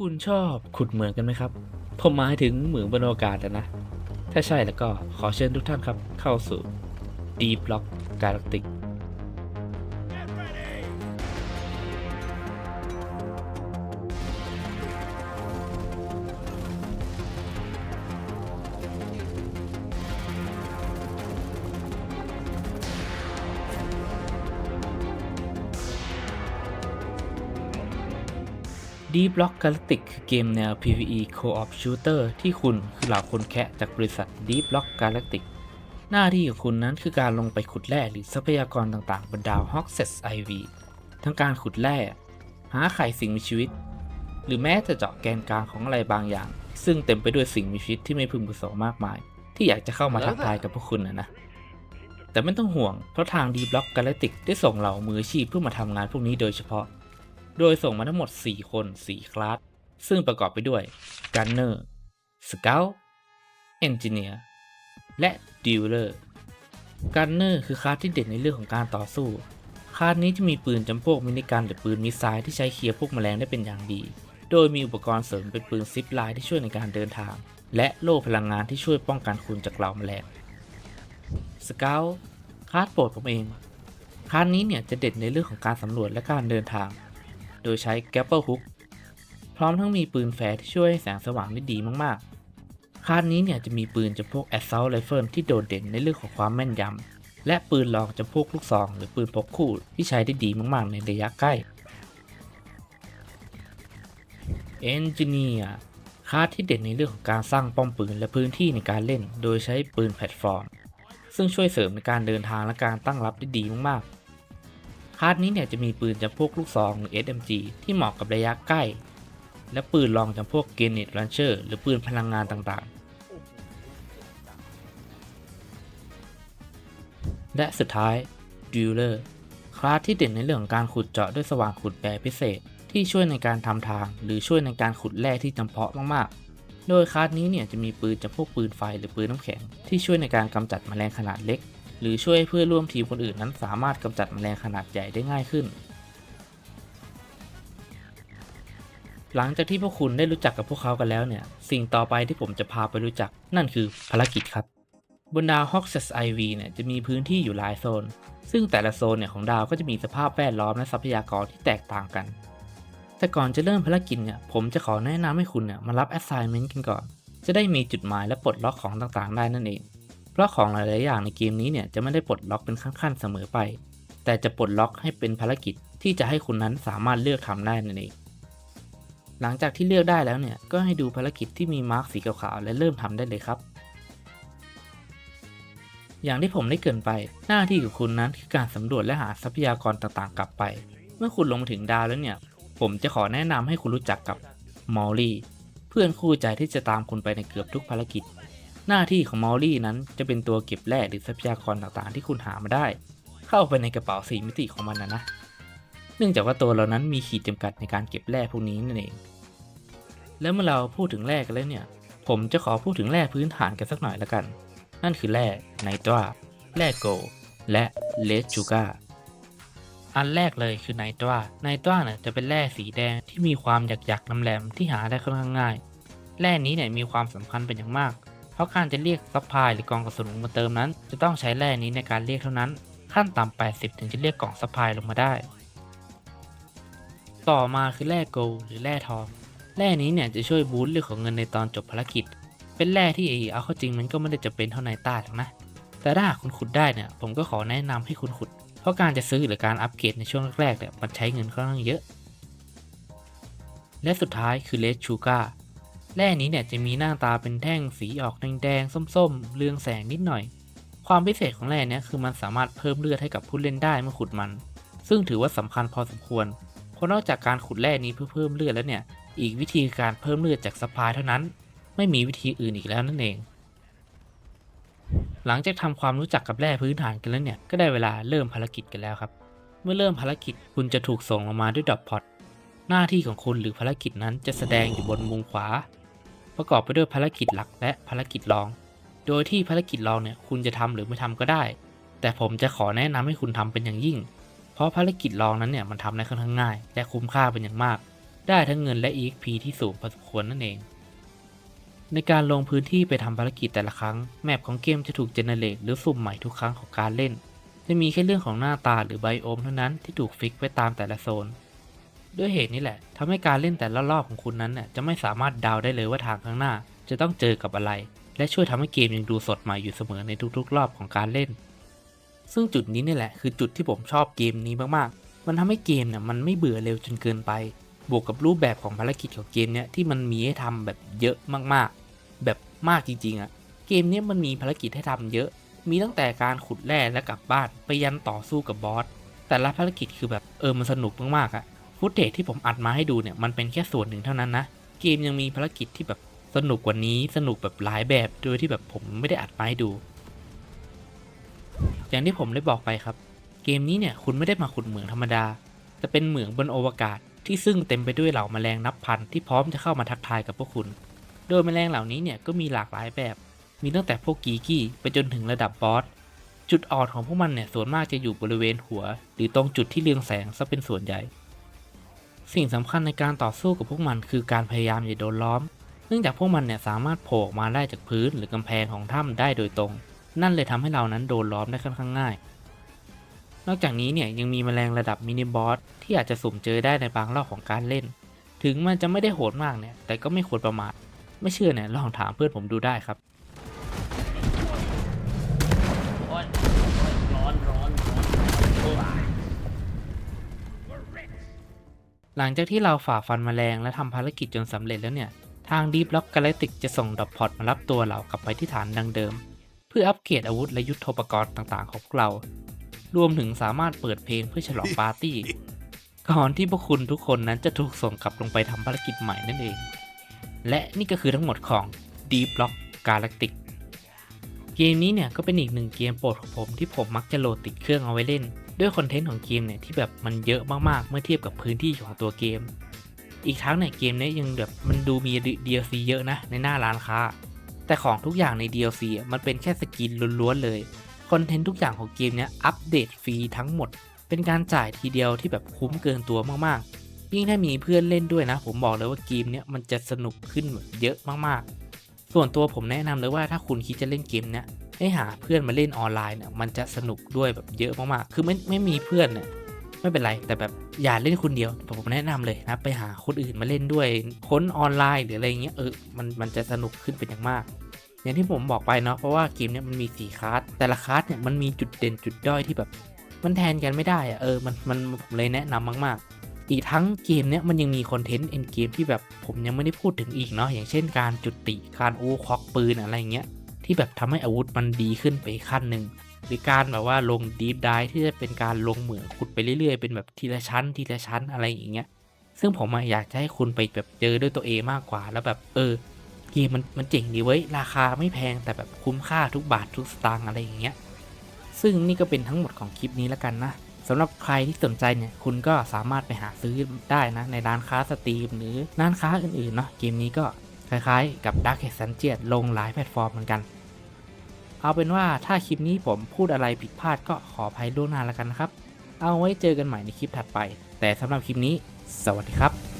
คุณชอบขุดเหมืองกันไหมครับ ผมหมายถึงเหมืองบนอากาศอะนะ ถ้าใช่แล้วก็ขอเชิญทุกท่านครับ เข้าสู่ Deep Block Galactic ดีบล็อกกา l ติกคือเกมแนว PvE Co-op Shooter ที่คุณคือเหล่าคนแคะจากบริษัท Deep Block Galactic หน้าที่ของคุณนั้นคือการลงไปขุดแร่หรือทรัพยากรต่างๆ บนดาว h o g s e s IV ทั้งการขุดแร่ หาไข่สิ่งมีชีวิต หรือแม้จะเจาะแกนกลางของอะไรบางอย่าง ซึ่งเต็มไปด้วยสิ่งมีชีวิตที่ไม่พึงประสงค์มากมาย ที่อยากจะเข้ามาทักทายกับพวกคุณนะนะแต่ไม่ต้องห่วงเพราะทาง D Block Galactic ได้ส่งเหล่ามืออาชีพเพื่อมาทำงานพวกนี้โดยเฉพาะ โดยส่งมาทั้งหมด 4 คน 4 คลาส ซึ่งประกอบไปด้วย Gunner Scout Engineer และ Dealer Gunner คือคลาสที่เด่นในเรื่องของการต่อสู้ คลาสนี้จะมีปืนจำพวกมินิกันหรือปืนมิสไซล์ที่ใช้เคลียร์พวกแมลงได้เป็นอย่างดี โดยมีอุปกรณ์เสริมเป็นปืนซิปไลน์ที่ช่วยในการเดินทาง และโล่พลังงานที่ช่วยป้องกันคุณจากเหล่าแมลง Scout คลาสโปรดผมเองคลาสนี้เนี่ยจะเด่นในเรื่องของการสำรวจและการเดินทาง โดยใช้ g a p p l e Hook พร้อมทั้งมีปืนแฟร์ที่ช่วยให้แสงสว่างได้ดีมากๆ คาดนี้เนี่ยจะมีปืนจำพวก Assault Rifle ที่โดดเด่นในเรื่องของความแม่นยำ และปืนลองจำพวกลูกซอง หรือปืนพกคู่ที่ใช้ได้ดีมากๆ ในระยะใกล้ Engineer คาดที่เด่นในเรื่องของการสร้างป้อมปืนและพื้นที่ในการเล่น โดยใช้ปืนแพลตฟอร์ม ซึ่งช่วยเสริมในการเดินทางและการตั้งรับได้ดีมากๆ คาดนี้เนี่ยจะมีปืนจำพวกลูกซองหรือ SMG ที่เหมาะกับระยะใกล้ และปืนลองจำพวก Grenade Launcher หรือปืนพลังงานต่างๆ และสุดท้าย Dealer คลาสที่เด่นในเรื่องของการขุดเจาะด้วยสว่านขุดแบบพิเศษ ที่ช่วยในการทำทาง หรือช่วยในการขุดแร่ที่จำเพาะมากๆ โดยคลาสนี้เนี่ยจะมีปืนจำพวกปืนไฟหรือปืนน้ำแข็งที่ช่วยในการกำจัดแมลงขนาดเล็ก หรือช่วยให้เพื่อนร่วมทีมคนอื่นนั้นสามารถกำจัดแมลงขนาดใหญ่ได้ง่ายขึ้น หลังจากที่พวกคุณได้รู้จักกับพวกเขากันแล้วเนี่ย สิ่งต่อไปที่ผมจะพาไปรู้จักนั่นคือภารกิจครับ บนดาว h o g s e s IV เนี่ยจะมีพื้นที่อยู่หลายโซน ซึ่งแต่ละโซนเนี่ยของดาวก็จะมีสภาพแวดล้อมและทรัพยากรที่แตกต่างกัน แต่ก่อนจะเริ่มภารกิจเนี่ยผมจะขอแนะนำให้คุณเนี่ยมารับ assignment กันก่อนจะได้มีจุดหมายและปลดล็อกของต่างๆ ได้นั่นเอง เพราะของหลาย ๆ อย่างในเกมนี้เนี่ยจะไม่ได้ปลดล็อกเป็นขั้น ๆ เสมอไป แต่จะปลดล็อกให้เป็นภารกิจที่จะให้คุณนั้นสามารถเลือกทำได้นั่นเอง หลังจากที่เลือกได้แล้วเนี่ยก็ให้ดูภารกิจที่มีมาร์กสีขาวๆและเริ่มทำได้เลยครับ อย่างที่ผมได้เกินไป หน้าที่ของคุณนั้นคือการสำรวจและหาทรัพยากรต่าง ๆ กลับไป เมื่อคุณลงมาถึงดาวแล้วเนี่ย ผมจะขอแนะนำให้คุณรู้จักกับมอลลี่ เพื่อนคู่ใจที่จะตามคุณไปในเกือบทุกภารกิจ หน้าที่ของมอลลี่นั้นจะเป็นตัวเก็บแร่หรือทรัพยากรต่างๆ ที่คุณหามาได้ เข้าไปในกระเป๋าสีมิติของมันนะนะ เนื่องจากว่าตัวเรานั้นมีขีดจำกัดในการเก็บแร่พวกนี้นั่นเอง แล้วเมื่อเราพูดถึงแร่กันแล้วเนี่ย ผมจะขอพูดถึงแร่พื้นฐานกันสักหน่อยละกัน นั่นคือแร่ไนตราแร่โกลและเลสจูกาอันแรกเลยคือไนตราไนตราเนี่ยจะเป็นแร่สีแดงที่มีความหยักๆแหลมๆที่หาได้ค่อนข้างง่าย แร่นี้เนี่ยมีความสำคัญเป็นอย่างมาก เพราะการจะเรียกซัพพลายหรือกองกระสุนมาเติมนั้น จะต้องใช้แร่นี้ในการเรียกเท่านั้น ขั้นต่ำ 80 ถึงจะเรียกกล่องซัพพลายลงมาได้ ต่อมาคือแร่โกลหรือแร่ทอง แร่นี้เนี่ยจะช่วยบูสต์เรื่องของเงินในตอนจบภารกิจ เป็นแร่ที่เอาเข้าจริงมันก็ไม่ได้จะเป็นเท่าไนต้าหรอกนะ แต่ถ้าหากคุณขุดได้เนี่ยผมก็ขอแนะนำให้คุณขุด เพราะการจะซื้อหรือการอัปเกรดในช่วงแรกๆเนี่ยมันใช้เงินค่อนข้างเยอะ และสุดท้ายคือเลสชูการ์ แร่นี้เนี่ยจะมีหน้าตาเป็นแท่งสีออกแดงๆ ส้มๆ เรืองแสงนิดหน่อย ความพิเศษของแร่เนี้คือมันสามารถเพิ่มเลือดให้กับผู้เล่นได้เมื่อขุดมัน ซึ่งถือว่าสำคัญพอสมควร เพราะนอกจากการขุดแร่นี้เพื่อเพิ่มเลือดแล้วเนี่ย อีกวิธีการเพิ่มเลือดจากสปายเท่านั้น ไม่มีวิธีอื่นอีกแล้วนั่นเอง หลังจากทำความรู้จักกับแร่พื้นฐานกันแล้วเนี่ย ก็ได้เวลาเริ่มภารกิจกันแล้วครับ เมื่อเริ่มภารกิจคุณจะถูกส่งลงมาด้วยดอปพอตหน้าที่ของคุณหรือภารกิจนั้นจะแสดงอยู่บนมุมขวา ประกอบไปด้วยภารกิจหลักและภารกิจรอง โดยที่ภารกิจรองเนี่ยคุณจะทำหรือไม่ทำก็ได้ แต่ผมจะขอแนะนำให้คุณทำเป็นอย่างยิ่ง เพราะภารกิจรองนั้นเนี่ยมันทำได้ค่อนข้างง่าย และคุ้มค่าเป็นอย่างมาก ได้ทั้งเงินและ EXP ที่สูงพอสมควรนั่นเอง ในการลงพื้นที่ไปทำภารกิจแต่ละครั้ง แมปของเกมจะถูกเจเนเรตหรือสุ่มใหม่ทุกครั้งของการเล่น จะมีแค่เรื่องของหน้าตาหรือไบโอมเท่านั้นที่ถูกฟิกไว้ตามแต่ละโซน ด้วยเหตุนี้แหละทำให้การเล่นแต่ละรอบของคุณนั้นเนี่ยจะไม่สามารถเดาได้เลยว่าทางข้างหน้า จะต้องเจอกับอะไร และช่วยทำให้เกมยังดูสดใหม่อยู่เสมอในทุกๆ รอบของการเล่น ซึ่งจุดนี้นี่แหละคือจุดที่ผมชอบเกมนี้มากๆ มันทำให้เกมเนี่ยมันไม่เบื่อเร็วจนเกินไป บวกกับรูปแบบของภารกิจของเกมเนี่ยที่มันมีให้ทำแบบเยอะมากๆ แบบมากจริงๆอะเกมเนี้ยมันมีภารกิจให้ทำเยอะ มีตั้งแต่การขุดแร่และกลับบ้านไปยันต่อสู้กับบอส แต่ละภารกิจคือแบบเออมันสนุกมากๆอะ ฟุตเทจที่ผมอัดมาให้ดูเนี่ยมันเป็นแค่ส่วนหนึ่งเท่านั้นนะ เกมยังมีภารกิจที่แบบสนุกกว่านี้สนุกแบบหลายแบบโดยที่แบบผมไม่ได้อัดมาให้ดู อย่างที่ผมได้บอกไปครับ เกมนี้เนี่ยคุณไม่ได้มาขุดเหมืองธรรมดาแต่เป็นเหมืองบนอวกาศที่ซึ่งเต็มไปด้วยเหล่าแมลงนับพันที่พร้อมจะเข้ามาทักทายกับพวกคุณ โดยแมลงเหล่านี้เนี่ยก็มีหลากหลายแบบ มีตั้งแต่พวกกีกี้ไปจนถึงระดับบอส จุดอ่อนของพวกมันเนี่ยส่วนมากจะอยู่บริเวณหัว หรือตรงจุดที่เรืองแสงซะเป็นส่วนใหญ่ สิ่งสำคัญในการต่อสู้กับพวกมันคือการพยายามอย่าโดนล้อม เนื่องจากพวกมันเนี่ยสามารถโผล่ออกมาได้จากพื้นหรือกำแพงของถ้ำได้โดยตรง นั่นเลยทำให้เรานั้นโดนล้อมได้ค่อนข้างง่าย นอกจากนี้เนี่ยยังมีแมลงระดับมินิบอสที่อาจจะสุ่มเจอได้ในบางรอบของการเล่น ถึงมันจะไม่ได้โหดมากเนี่ยแต่ก็ไม่ควรประมาทไม่เชื่อเนี่ยลองถามเพื่อนผมดูได้ครับ โอ๊ยโอ๊ยร้อนร้อนร้อนโอ้ย หลังจากที่เราฝ่าฟันแมลงและทำภารกิจจนสำเร็จแล้วเนี่ย ทาง Deep Rock Galactic จะส่งดอปพอตมารับตัวเรากลับไปที่ฐานดังเดิม เพื่ออัปเกรดอาวุธและยุทโธปกรณ์ต่างๆ ของพวกเรา รวมถึงสามารถเปิดเพลงเพื่อฉลองปาร์ตี้ ก่อนที่พวกคุณทุกคนนั้นจะถูกส่งกลับลงไปทำภารกิจใหม่นั่นเอง และนี่ก็คือทั้งหมดของ Deep Rock Galactic เกมนี้เนี่ยก็เป็นอีกหนึ่งเกมโปรดของผมที่ผมมักจะโหลดติดเครื่องเอาไว้เล่น ด้วยคอนเทนต์ของเกมเนี่ยที่แบบมันเยอะมากๆ เมื่อเทียบกับพื้นที่ของตัวเกม อีกทั้งในยเกมนี้ยังแบบมันดูมี DLC เยอะนะในหน้าร้านค้า แต่ของทุกอย่างใน DLC มันเป็นแค่สกินล้วนๆเลยคอนเทนต์ทุกอย่างของเกมเนี้ยอัปเดตฟรีทั้งหมด เป็นการจ่ายทีเดียวที่แบบคุ้มเกินตัวมากๆ ยิ่งถ้ามีเพื่อนเล่นด้วยนะ ผมบอกเลยว่าเกมเนี้ยมันจะสนุกขึ้นแบบเยอะมากๆ ส่วนตัวผมแนะนำเลยว่าถ้าคุณคิดจะเล่นเกมเนี้ย ให้หาเพื่อนมาเล่นออนไลน์เนี่ยมันจะสนุกด้วยแบบเยอะมากๆ คือไม่ไม่มีเพื่อนเนี่ยไม่เป็นไร แต่แบบอย่าเล่นคนเดียว ผมแนะนำเลยนะไปหาคนอื่นมาเล่นด้วย ค้นออนไลน์หรืออะไรเงี้ยเออมันมันจะสนุกขึ้นเป็นอย่างมาก อย่างที่ผมบอกไปเนาะเพราะว่าเกมเนี้ยมันมี4คลาสแต่ละคลาสเนี่ยมันมีจุดเด่นจุดด้อยที่แบบ มันแทนกันไม่ได้อะเออมันมันผมเลยแนะนำมาก ๆอีกทั้งเกมเนี้ยมันยังมีคอนเทนต์เอ็นเกมที่แบบผมยังไม่ได้พูดถึงอีกเนาะอย่างเช่นการจุดติการโอ้คอกปืนอะไรเงี้ย ที่แบบทำให้อาวุธมันดีขึ้นไปขั้นหนึ่งหรือการแบบว่าลงดีฟไดที่จะเป็นการลงเหมืองขุดไปเรื่อยๆ เป็นแบบทีละชั้น ทีละชั้นอะไรอย่างเงี้ย ซึ่งผมอยากจะให้คุณไปแบบเจอด้วยตัวเองมากกว่า แล้วแบบเออเกมมันมันเจ๋งดีเว้ยราคาไม่แพงแต่แบบคุ้มค่าทุกบาททุกสตางค์อะไรอย่างเงี้ย ซึ่งนี่ก็เป็นทั้งหมดของคลิปนี้แล้วกันนะสำหรับใครที่สนใจเนี่ย คุณก็สามารถไปหาซื้อได้นะ ในร้านค้าสตรีมหรือร้านค้าอื่นๆเนาะเกมนี้ก็คล้ายๆ กับ Dark Age Dungeon ลงหลายแพลตฟอร์มเหมือนกัน เอาเป็นว่าถ้าคลิปนี้ผมพูดอะไรผิดพลาดก็ขออภัยล่วงหน้าแล้วกันนะครับ เอาไว้เจอกันใหม่ในคลิปถัดไป แต่สำหรับคลิปนี้ สวัสดีครับ